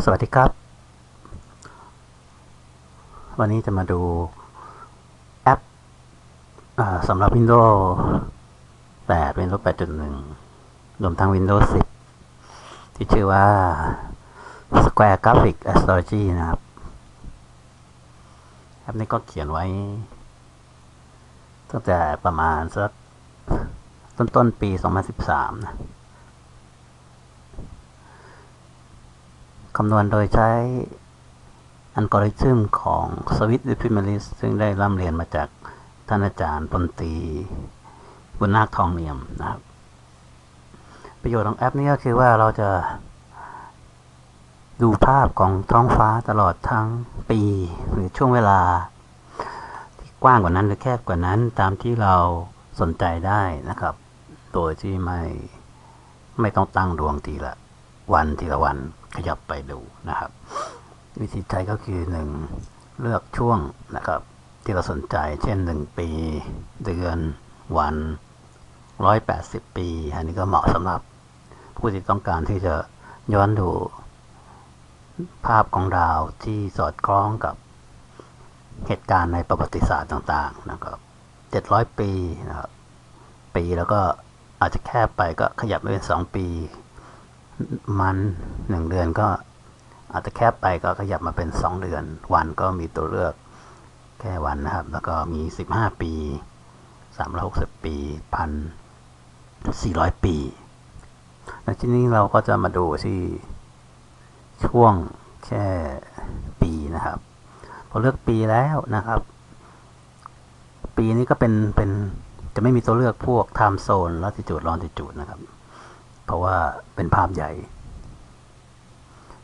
สวัสดีครับ วันนี้จะมาดูแอปอสำหรับ Windows 8 Windows 8.1 รวมทั้ง Windows 10 ที่ชื่อว่า Square Graphic Astrology นะครับ แอปนี้ก็เขียนไว้ ตั้งแต่ประมาณสักต้นต้นๆปี 2013 นะ คำนวณโดยใช้อัลกอริทึมของสวิตดิฟิมิลิสซึ่งได้ร่ำเรียนมาจากท่านอาจารย์พลตีบุญนาคทองเนียมนะครับ ประโยชน์ของแอปนี้ก็คือว่าเราจะดูภาพของท้องฟ้าตลอดทั้งปี หรือช่วงเวลา ที่กว้างกว่านั้นหรือแคบกว่านั้นตามที่เราสนใจได้นะครับ โดยที่ไม่ไม่ต้องตั้งดวงทีละวันทีละวัน ขยับไปดูนะครับ วิธีใช้ก็คือหนึ่งเลือกช่วงนะครับ ที่เราสนใจเช่นหนึ่งปี เดือนวันร้อยแปดสิบปี อันนี้ก็เหมาะสำหรับผู้ที่ต้องการที่จะย้อนดูภาพของดาวที่สอดคล้องกับเหตุการณ์ในประวัติศาสตร์ต่าง ๆ นะครับเจ็ดร้อยปีนะครับ ปีแล้วก็อาจจะแคบไปก็ขยับไปเป็นสองปี มันหนึ่งเดือนก็อาจจะแคบไปก็ขยับมาเป็นสองเดือน วันก็มีตัวเลือกแค่วันนะครับ แล้วก็มีสิบห้าปีสามร้อยหกสิบปีพันสี่ร้อยปีในที่นี้เราก็จะมาดูที่ช่วงแค่ปีนะครับ พอเลือกปีแล้วนะครับ ปีนี้ก็เป็นเป็นจะไม่มีตัวเลือกพวก time zone latitude longitude นะครับ เพราะว่าเป็นภาพใหญ่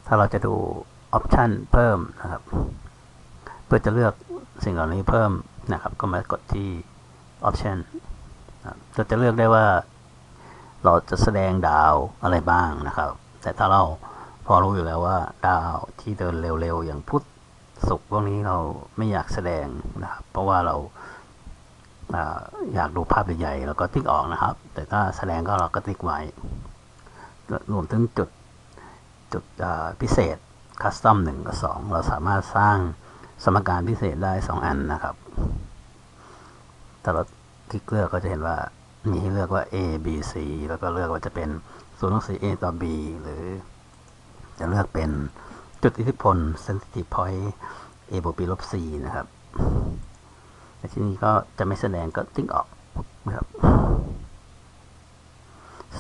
ถ้าเราจะดูออปชันเพิ่มนะครับ เพื่อจะเลือกสิ่งเหล่านี้เพิ่มนะครับ ก็มากดที่ออปชันเราจะเลือกได้ว่า เราจะแสดงดาวอะไรบ้างนะครับ แต่ถ้าเราพอรู้อยู่แล้วว่า ดาวที่เดินเร็วๆ อย่างพุธศุกร์พวกนี้เราไม่อยากแสดงนะครับ เพราะว่าเราอาอยากดูภาพใหญ่ๆเราก็ติ๊กออกนะครับ แต่ถ้าแสดงก็เราก็ติ๊กไว้ รวมถึงจุดจุดพิเศษคัสตอมหนึ่งกับสองเราสามารถสร้างสมการพิเศษได้สองอันนะครับถ้าเราคลิกเลือกก็จะเห็นว่ามีให้เลือกว่า A B C แล้วก็เลือกว่าจะเป็นส่วนหนังสือ A ต่อ B หรือจะเลือกเป็นจุดอิทธิพล sensitive point A บวก B ลบ C นะครับในที่นี้ก็จะไม่แสดงก็ติ๊กออกนะครับ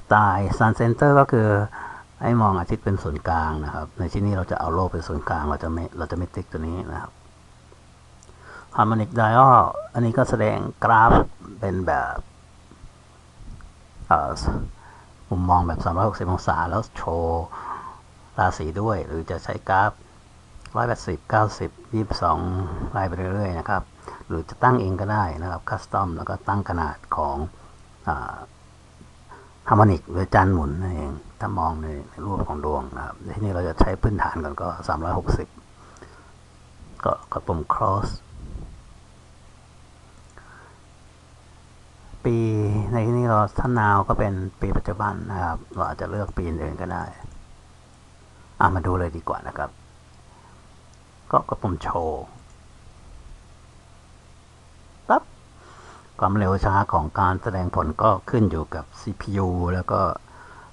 สไตล์ Sun Center ก็คือให้มองอาทิตย์เป็นศูนย์กลางนะครับ ในที่นี้เราจะเอาโลกเป็นศูนย์กลาง เราจะไม่เราจะไม่ติ๊กตัวนี้นะครับ Harmonic Dial อันนี้ก็แสดงกราฟเป็นแบบอ่อมุมมองแบบ 360 องศา แล้วโชว์ราศีด้วย หรือจะใช้กราฟ 180 90 22 ไล่ไปเรื่อยๆนะครับ หรือจะตั้งเองก็ได้นะครับคัสตอมแล้วก็ตั้งขนาดของอ่า ฮาร์โมนิกหรือจานหมุนนั่นเอง ถ้ามองในรูปของดวงนะครับที่นี่เราจะใช้พื้นฐานก่อนก็ 360 ก็กดปุ่ม cross ปีในที่นี้เราถ้านาวก็เป็นปีปัจจุบันนะครับ เราอาจจะเลือกปีอื่นก็ได้อะมาดูเลยดีกว่านะครับ ก็กดปุ่มโชว์ปั๊บ ความเร็วช้าของการแสดงผลก็ขึ้นอยู่กับ CPU แล้วก็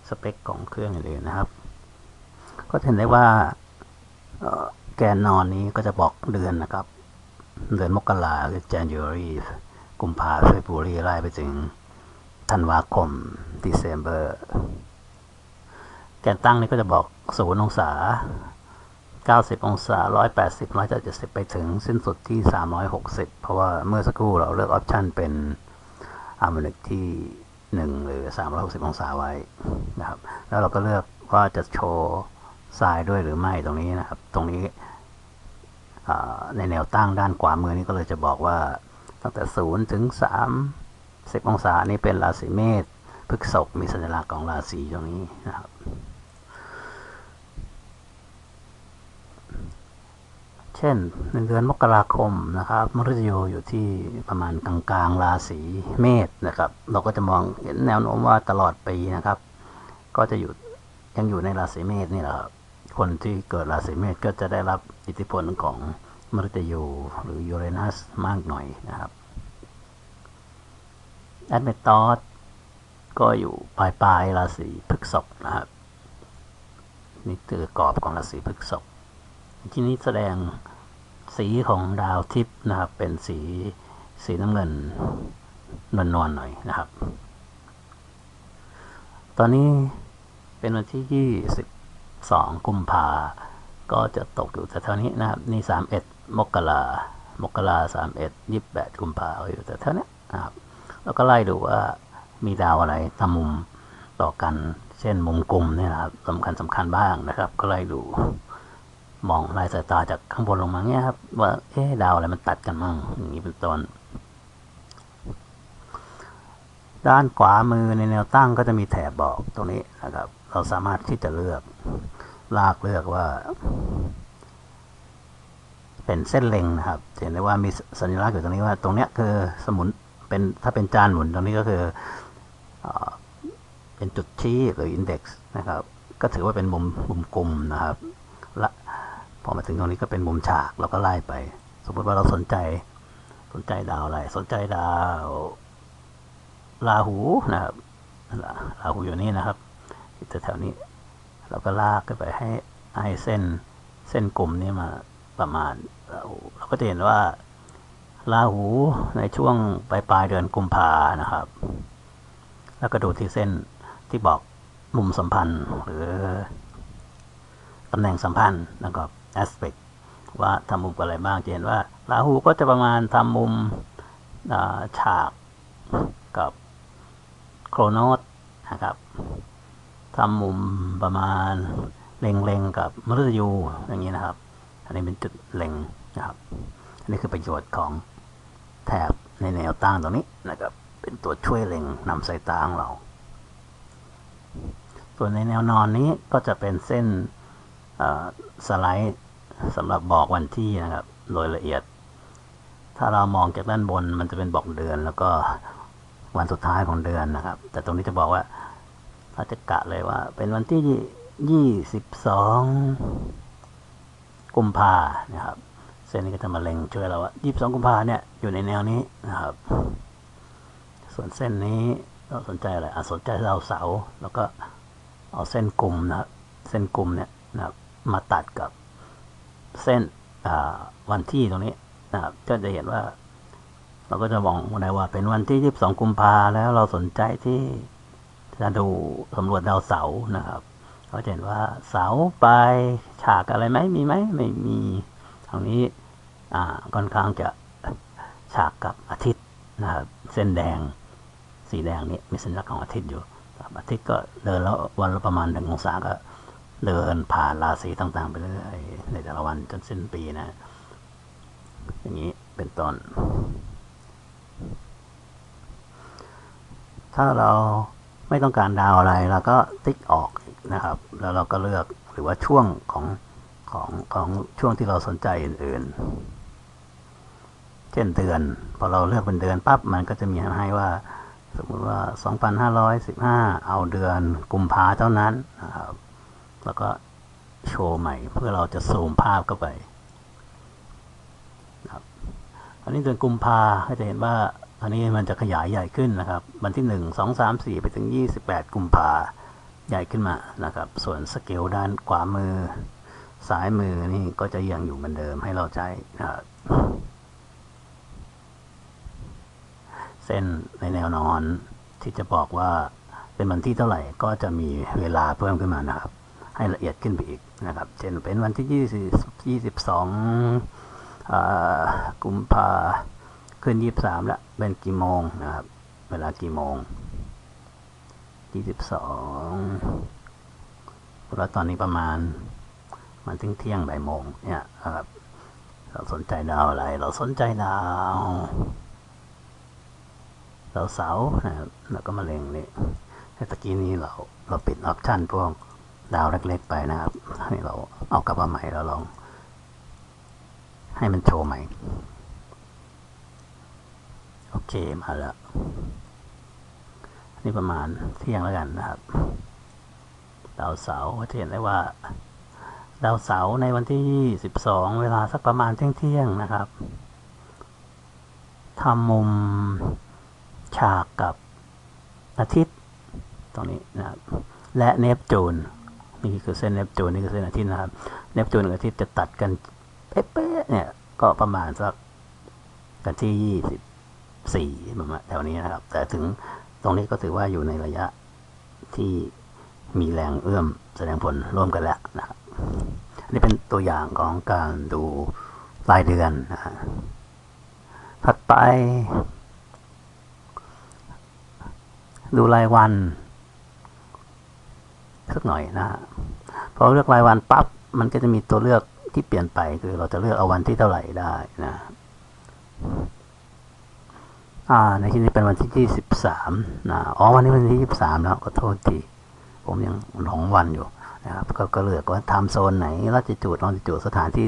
สเปคของเครื่องอื่นนะครับ ก็เห็นได้ว่าแกนนอนนี้ก็จะบอกเดือนนะครับ เดือนมกราคือ January กุมภาพันธ์ February ไล่ไปถึงธันวาคม December แกนตั้งนี้ก็จะบอกศูนย์องศา 90 องศา 180 170 ไปถึงสิ้นสุดที่ 360 เพราะว่าเมื่อสักครู่เราเลือกออปชันเป็นอาร์มนิกที่ 1 หรือ 360 องศาไว้นะครับ แล้วเราก็เลือกว่าจะโชว์ทรายด้วยหรือไม่ตรงนี้นะครับ ตรงนี้ในแนวตั้งด้านขวามือนี้ก็เลยจะบอกว่าตั้งแต่ 0 ถึง30องศา นี้เป็นราศีเมษพฤกษภมีสัญลักษณ์ของราศีตรงนี้นะครับ ช่นในเดือนมกราคมนะครับมฤตยูอยู่ที่ประมาณกลางๆราศีเมษนะครับ เราก็จะมองเห็นแนวโน้มว่าตลอดปีนะครับ ก็จะอยู่ยังอยู่ในราศีเมษนี่แหละครับคนที่เกิดราศีเมษก็จะได้รับอิทธิพลของมฤตยูหรือยูเรนัสมากหน่อยนะครับแอดเมตอสก็อยู่ปลายปลายราศีพฤษภนะครับนี่คือกรอบของราศีพฤษภที่นี้แสดง สีของดาวทิพย์นะครับ เป็นสีสีน้ำเงินนวลๆหน่อยนะครับ ตอนนี้เป็นวันที่ 22 กุมภาก็จะตกอยู่แต่เท่านี้นะครับ นี่ 31 มกรามกราสามเอ็ดยี่สิบแปดกุมภาอยู่แต่เท่านี้นะครับ แล้วก็ไล่ดูว่ามีดาวอะไรทำมุมต่อกัน เช่นมุมกลมเนี่ยนะครับสำคัญสำคัญบ้างนะครับ ก็ไล่ดู มองลายสายตาจากข้างบนลงมาเนี่ยครับ ว่าเอ๊ะดาวอะไรมันตัดกันมั่งอย่างนี้เป็นต้นด้านขวามือในแนวตั้งก็จะมีแถบบอกตรงนี้นะครับ เราสามารถที่จะเลือกลากเลือกว่า เป็นเส้นเล็งนะครับ เห็นได้ว่ามีสัญลักษณ์อยู่ตรงนี้ว่า ตรงเนี้ยคือสมุนเป็นถ้าเป็นจานหมุนตรงนี้ก็คือเอเป็นจุดชี้หรืออินเด็กซ์นะครับ ก็ถือว่าเป็นมุมมุมกลมนะครับ พอมาถึงตรงนี้ก็เป็นมุมฉากเราก็ไล่ไป สมมติว่าเราสนใจสนใจดาวอะไร สนใจดาวราหูนะครับราราหูอยู่นี่นะครับที่แถวๆนี้ เราก็ลากขึ้นไปให้ให้เส้นเส้นกลมนี้มาประมาณราเราก็จะเห็นว่าราหูในช่วงปลายปลายเดือนกุมภานะครับ แล้วก็ดูที่เส้นที่บอกมุมสัมพันธ์หรือตำแหน่งสัมพันธ์นะครับ aspect ว่าทำมุมกับอะไรบ้างจะเห็นว่าราหูก็จะประมาณทำมุมฉากกับโครโนสนะครับทำมุมประมาณเล็งๆกับมฤตยูอย่างนี้นะครับ อันนี้เป็นจุดเล็งนะครับอันนี้คือประโยชน์ของแถบในแนวตั้งตรงนี้นะครับ เป็นตัวช่วยเล็งนำสายตาของเรา ส่วนในแนวนอนนี้ก็จะเป็นเส้นสไลด์ สำหรับบอกวันที่นะครับโดยละเอียด ถ้าเรามองจากด้านบนมันจะเป็นบอกเดือน แล้วก็วันสุดท้ายของเดือนนะครับ แต่ตรงนี้จะบอกว่าถ้าจะกะเลยว่า เป็นวันที่ยี่สิบสองกุมภานะครับเส้นนี้ก็จะมาเล็งช่วยเราว่ายี่สิบสองกุมภาเนี่ยอยู่ในแนวนี้นะครับ ส่วนเส้นนี้เราสนใจอะไรอะสนใจดาเสาแล้วก็เอาเส้นกลุ่มนะครับเส้นกลุ่มเนี่ยนะครับมาตัดกับ เส้นวันที่ตรงนี้นะครับก็จะเห็นว่า เราก็จะมองได้ว่าเป็นวันที่ 22 กุมภาแล้วเราสนใจที่จะดูสำรวจดาวเสาร์นะครับเราจะเห็นว่าเสาไปฉากอะไรไหมมีไหมไม่มีทางนี้อ่าค่อนข้างจะฉากกับอาทิตย์นะครับเส้นแดงสีแดงนี่มีสัญลักษณ์ของอาทิตย์อยู่อาทิตย์ก็เดินแล้ววันละประมาณหนึ่งองศาก็ เดินผ่านราศีต่างๆ ไปเรื่อยในแต่ละวันจนสิ้นปีนะ อย่างนี้เป็นต้น ถ้าเราไม่ต้องการดาวอะไรเราก็ติ๊กออกนะครับ แล้วเราก็เลือกหรือว่าช่วงของของของช่วงที่เราสนใจอื่นๆ เช่นเดือน พอเราเลือกเป็นเดือนปั๊บมันก็จะมีให้ว่าสมมติว่า 2,515 เอาเดือนกุมภาเท่านั้นนะครับ แล้วก็โชว์ใหม่เพื่อเราจะซูมภาพเข้าไปครับอันนี้เดือนกุมภาก็จะเห็นว่าอันนี้มันจะขยายใหญ่ขึ้นนะครับ วันที่หนึ่งสองสามสี่ไปถึงยี่สิบแปดกุมภาใหญ่ขึ้นมานะครับ ส่วนสเกลด้านขวามือซ้ายมือนี่ก็จะยังอยู่เหมือนเดิมให้เราใช้นะครับเส้นในแนวนอนที่จะบอกว่าเป็นวันที่เท่าไหร่ก็จะมีเวลาเพิ่มขึ้นมานะครับ ให้ละเอียดขึ้นไปอีกนะครับ เช่นเป็นวันที่ยี่สิบสองกุมภาขึ้นยี่สามแล้วเป็นกี่โมงนะครับ เวลากี่โมงยี่สิบสองแล้วตอนนี้ประมาณมันถึงเที่ยงบ่ายโมงเนี่ยนะครับเราสนใจดาวอะไร เราสนใจดาวดาวเสาร์นะครับแล้วก็มาเล็งนี่แต่ตะกี้นี้เราเราปิดออปชันพวก ดาวเล็กๆไปนะครับ ให้เราเอากลับมาใหม่เราลอง ให้มันโชว์ใหม่ โอเคมาแล้วนี่ประมาณเที่ยงแล้วกันนะครับ ดาวเสาร์จะเห็นได้ว่า ดาวเสาร์ในวันที่ 12 เวลาสักประมาณเที่ยงๆนะครับทำมุมฉากกับอาทิตย์ตรงนี้นะครับและเนปจูน นี่คือเส้นเนปจูนนี่คือเส้นอาทิตย์นะครับ เนปจูนกับอาทิตย์จะตัดกันเป๊ะๆเนี่ยก็ประมาณสักกันที่ยี่สิบสี่ประมาณแถวนี้นะครับ แต่ถึงตรงนี้ก็ถือว่าอยู่ในระยะที่มีแรงเอื้อมแสดงผลร่วมกันแล้วนะครับนนี้เป็นตัวอย่างของการดูรายเดือนนะฮะถัดไป ดูรายวัน สักหน่อยนะฮะพอเลือกรายวันปั๊บมันก็จะมีตัวเลือกที่เปลี่ยนไปคือเราจะเลือกเอาวันที่เท่าไหร่ได้นะอ่าในที่นี้เป็นวันที่ยี่สิบสามนะอ๋อวันนี้วันที่ยี่สิบสามแล้วก็โทษทีผมยังหลงวันอยู่นะครับก็ก็เลือกว่าทำโซนไหนราชจุดลองจุดสถานที่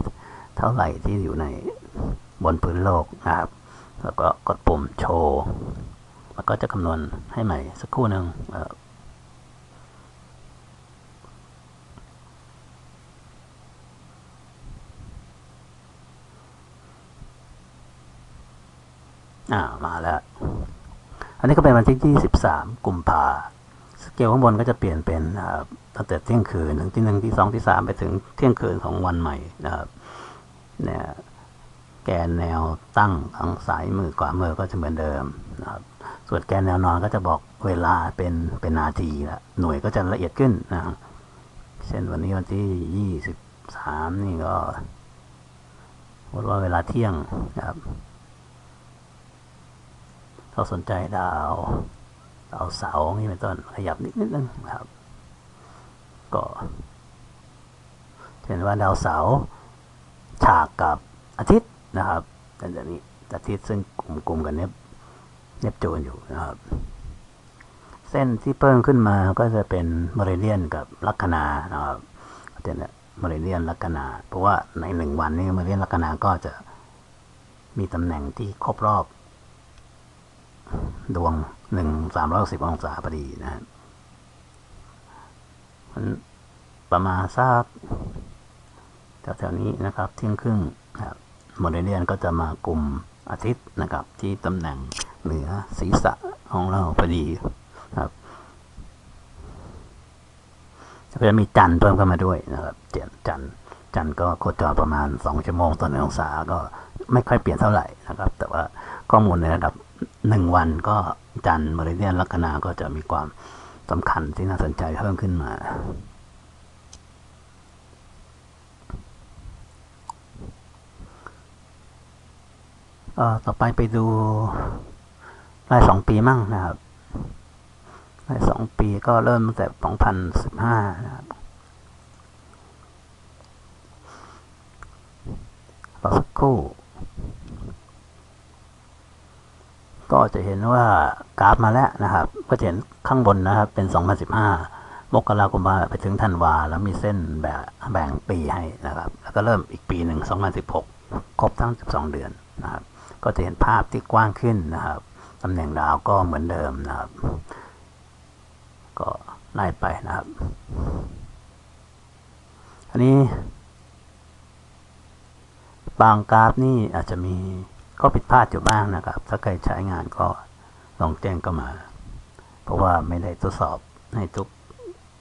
เท่าไหร่ที่อยู่ในบนพื้นโลกนะครับ แล้วก็กดปุ่มโชว์มันก็จะคำนวณให้ใหม่สักครู่หนึ่ง อ่ามาแล้ว อันนี้ก็เป็นวันที่ 23 กุมภาสเกลข้างบนก็จะเปลี่ยนเป็นตั้งแต่เที่ยงคืนถึงที่หนึ่งที่สองที่สามไปถึงเที่ยงคืนของวันใหม่นะครับเนี่ยแกนแนวตั้งทางซ้ายมือขวามือก็จะเหมือนเดิมนะครับส่วนแกนแนวนอนก็จะบอกเวลาเป็นเป็นนาทีละหน่วยก็จะละเอียดขึ้นนะเช่นวันนี้วันที่23นี่ก็บอกว่าเวลาเที่ยงนะครับ เราสนใจดาวดาวเสาร์นี่เป็นต้นขยับนิดนิดนึงนะครับ ก็เห็นว่าดาวเสาร์ฉากกับอาทิตย์นะครับเป็นแบบนี้อาทิตย์ซึ่งกลุ่มกลุ่มกันเนบเนปจูนอยู่นะครับ เส้นที่เพิ่มขึ้นมาก็จะเป็นมเรเดียนกับลัคนานะครับก็นมเรเดียนลัคนา เพราะว่าในหนึ่งวันนี้มเรเดียนลัคนาก็จะมีตำแหน่งที่ครบรอบ ดวงหนึ่งสามร้อยสิบองศาพอดีนะฮะมันประมาณสักแถวๆนี้นะครับเที่ยงครึ่งครับโมเดลเลียนก็จะมากลุ่มอาทิตย์นะครับ ที่ตำแหน่งเหนือศีรษะของเราพอดีครับก็จะมีจันทร์เพิ่มเข้ามาด้วยนะครับเจนจันทร์จันทร์ก็โคจรประมาณสองชั่วโมงต่อหนึ่งองศาก็ไม่ค่อยเปลี่ยนเท่าไหร่นะครับ แต่ว่าข้อมูลในระดับ หนึ่งวันก็จันมริเดียนลัคนาก็จะมีความสำคัญที่น่าสนใจเพิ่มขึ้นมาเอ่อต่อไปไปดูรายสองปีมั่งนะครับรายสองปีก็เริ่มตั้งแต่สองพันสิบห้านะครับรอสักครู่ ก็จะเห็นว่ากราฟมาแล้วนะครับ ก็เห็นข้างบนนะครับ เป็น 2015 มกราคมไปถึงธันวา แล้วมีเส้นแบบแบ่งปีให้นะครับ แล้วก็เริ่มอีกปีหนึ่ง 2016 ครบทั้ง 12 เดือนนะครับ ก็จะเห็นภาพที่กว้างขึ้นนะครับตำแหน่งดาวก็เหมือนเดิมนะครับ ก็ไล่ไปนะครับ อันนี้ บางกราฟนี่อาจจะมี ข้อผิดพลาดอยู่บ้างนะครับ ถ้าใครใช้งานก็ลองแจ้งก็มา เพราะว่าไม่ได้ทดสอบให้ทุก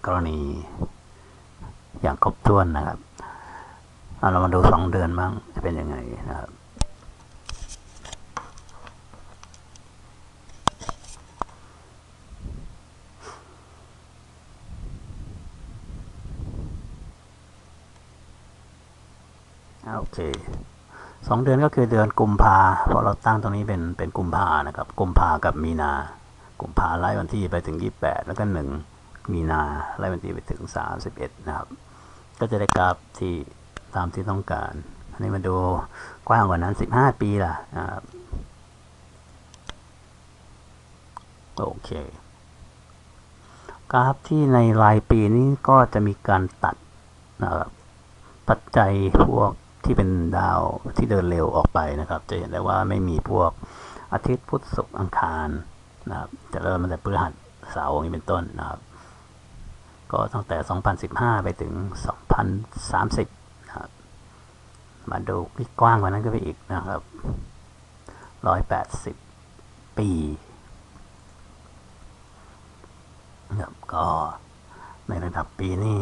กรณีอย่างครบถ้วนนะครับเอาเรามาดูสองเดือนบ้างจะเป็นยังไงนะครับโอเค สองเดือนก็คือเดือนกุมภาเพราะเราตั้งตรงนี้เป็นเป็นกุมภานะครับ กุมภากับมีนา กุมภาไล่วันที่ไปถึงยี่แปดแล้วก็หนึ่งมีนาไล่วันที่ไปถึงสามสิบเอ็ดนะครับ ก็จะได้กราฟที่ตามที่ต้องการอันนี้มาดูกว้างกว่านั้นสิบห้าปีล่ะนะครับโอเค กราฟที่ในรายปีนี้ก็จะมีการตัดนะครับปัจจัยพวก ที่เป็นดาวที่เดินเร็วออกไปนะครับ จะเห็นได้ว่าไม่มีพวกอาทิตย์พุธศุกร์อังคารนะครับ จะเริ่มตั้งแต่พฤหัสเสาร์อย่างนี้เป็นต้นนะครับ ก็ตั้งแต่ 2015 ไปถึง 2030 นะครับ มาดูที่กว้างกว่านั้นก็ไปอีกนะครับ 180 ปีนะครับก็ในระดับปีนี่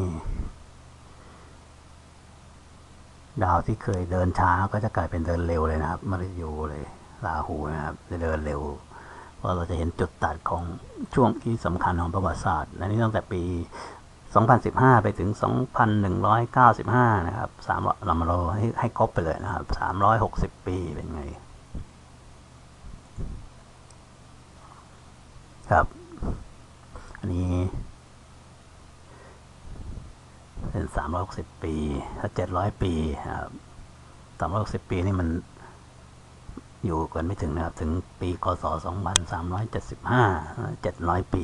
ดาวที่เคยเดินช้าก็จะกลายเป็นเดินเร็วเลยนะครับมฤตยูเลยราหูนะครับจะเดินเร็ว เพราะเราจะเห็นจุดตัดของช่วงที่สำคัญของประวัติศาสตร์อันนี้ตั้งแต่ปี 2015 ไปถึง 2195 นะครับสามเรามาเรให้ให้ครบไปเลยนะครับ 360 ปีเป็นไง ครับ อันนี้ 360 ปี ถ้า 700 ปี360 ปีนี่มันอยู่กันไม่ถึงนะครับ ถึงปีคศ 2375 700 ปี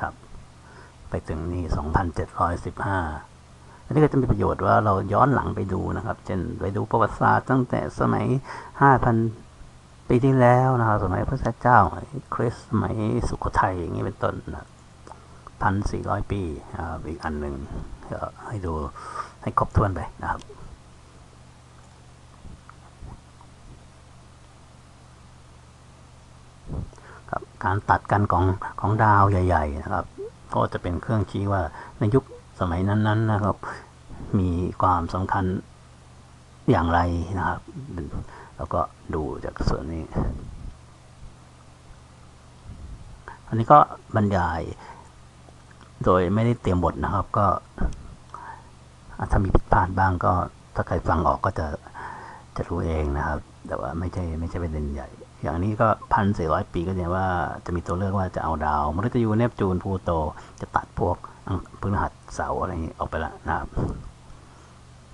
ครับ ไปถึงนี่ 2715 อันนี้ก็จะมีประโยชน์ว่าเราย้อนหลังไปดูนะครับ เช่นไปดูประวัติศาสตร์ตั้งแต่สมัย 5,000 ปีที่แล้วนะครับ สมัยพระเจ้า คริสต์สมัยสุโขทัยอย่างนี้เป็นต้นนะครับ พันสี่ร้อยปีอีกอันหนึ่งให้ดูให้ครบถ้วนไปนะครับการตัดกันของของดาวใหญ่ ๆ นะครับ ก็จะเป็นเครื่องชี้ว่าในยุคสมัยนั้นๆนนนะครับ มีความสำคัญอย่างไรนะครับ แล้วก็ดูจากส่วนนี้ อันนี้ก็บรรยาย โดยไม่ได้เตรียมบทนะครับ ก็ถ้ามีผิดพลาดบ้างก็ถ้าใครฟังออกก็จะจะรู้เองนะครับ แต่ว่าไม่ใช่ไม่ใช่ประเด็นใหญ่ อย่างนี้ก็พันสี่ร้อยปีก็เนี่ยว่าจะมีตัวเลือกว่าจะเอาดาวมฤตยูเนปจูนพูโตจะตัดพวกพฤหัสเสาอะไรอย่างนี้ออกไปละนะครับ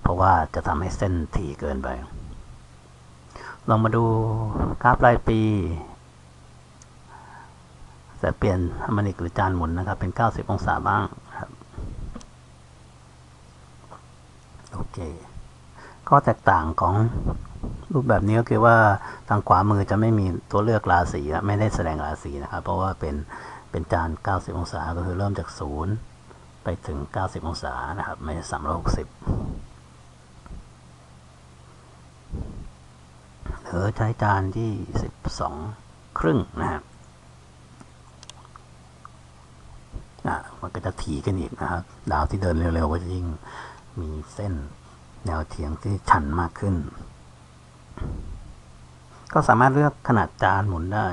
เพราะว่าจะทำให้เส้นถี่เกินไป ลองมาดูกราฟรายปี แต่เปลี่ยนฮาร์โมนิกหรือจานหมุนนะครับ เป็น 90 องศาบ้างครับโอเคข้อแตกต่างของรูปแบบนี้ก็คือว่าทางขวามือจะไม่มีตัวเลือกราศีไม่ได้แสดงราศีนะครับ เพราะว่าเป็นเป็นจาน 90 องศาก็คือเริ่มจากศูนย์ไปถึง 90 องศานะครับ ไม่ใช่360หรือใช้จานที่ 12 ครึ่งนะครับ่ะมันก็จะถี่กันอีกนะครับ ดาวที่เดินเร็วๆก็จะยิ่งมีเส้นแนวเทียงที่ชันมากขึ้น ก็สามารถเลือกขนาดจานหมุนได้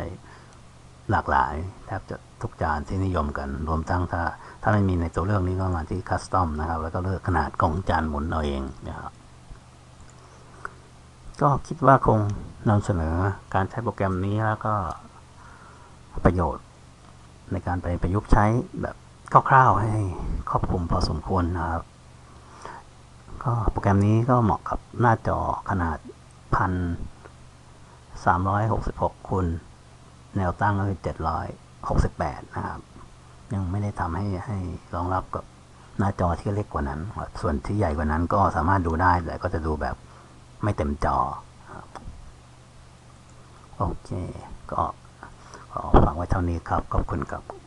หลากหลายแทบจะทุกจานที่นิยมกัน รวมทั้งถ้า ถ้าไม่มีในตัวเลือกนี้ก็มาที่คัสตอมนะครับ แล้วก็เลือกขนาดของจานหมุนเอาเองนะครับ ก็คิดว่าคงนำเสนอการใช้โปรแกรมนี้แล้วก็ประโยชน์ในการไปประยุกต์ใช้แบบ คร่าวๆให้ครอบคลุมพอสมควรนะครับ ก็โปรแกรมนี้ก็เหมาะกับหน้าจอขนาดพันสามร้อยหกสิบหกคูณแนวตั้งก็คือเจ็ดร้อยหกสิบแปดนะครับ ยังไม่ได้ทำให้ให้รองรับกับหน้าจอที่เล็กกว่านั้น ส่วนที่ใหญ่กว่านั้นก็สามารถดูได้ แต่ก็จะดูแบบไม่เต็มจอ โอเค ก็ขอฝากไว้เท่านี้ครับ ขอบคุณครับ